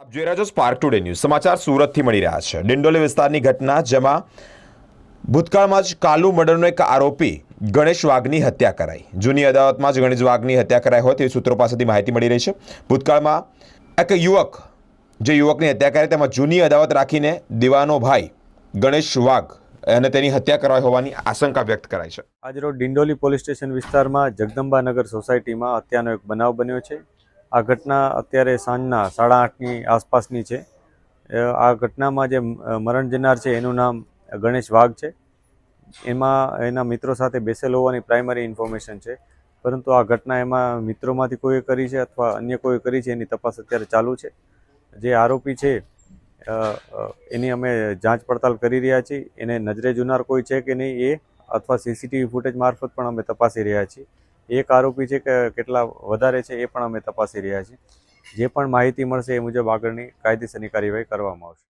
આપ જોઈ રહ્યા છો સ્પાર્ક ટુડે ન્યૂઝ સમાચાર સુરતથી મળી રહ્યા છે. ડિંડોલી વિસ્તારની ઘટના જેમાં ભૂતકાળમાં જ કાલુ મર્ડરનો એક આરોપી ગણેશ વાઘની હત્યા કરાઈ. જૂની અદાલતમાં જ ગણેશ વાઘની હત્યા કરાઈ હોય તેવી સૂત્રો પાસેથી માહિતી મળી રહી છે. ભૂતકાળમાં એક યુવક, જે યુવકની હત્યા કરી તેમાં જૂની અદાવત રાખીને દીવાનો ભાઈ ગણેશ વાઘ અને તેની હત્યા કરાઈ હોવાની આશંકા વ્યક્ત કરાઈ છે. આજરોજ ડિંડોલી પોલીસ સ્ટેશન વિસ્તારમાં જગદંબાનગર સોસાયટીમાં હત્યાનો એક બનાવ બન્યો છે. આ ઘટના અત્યારે સાંજના સાડા આઠની આસપાસની છે. આ ઘટનામાં જે મરણ જનાર છે એનું નામ ગણેશ વાઘ છે. એમાં એના મિત્રો સાથે બેસેલ હોવાની પ્રાઇમરી ઇન્ફોર્મેશન છે. પરંતુ આ ઘટના એમાં મિત્રોમાંથી કોઈએ કરી છે અથવા અન્ય કોઈ કરી છે એની તપાસ અત્યારે ચાલુ છે. જે આરોપી છે એની અમે જાંચ પડતાલ કરી રહ્યા છીએ. એને નજરે જોનાર કોઈ છે કે નહીં એ, અથવા સીસીટીવી ફૂટેજ મારફત પણ અમે તપાસી રહ્યા છીએ. એક આરોપી છે કે કેટલા વધારે છે એ પણ અમે તપાસી રહ્યા છીએ. જે પણ માહિતી મળશે એ મુજબ આગળની કાયદેસરની કાર્યવાહી કરવામાં આવશે.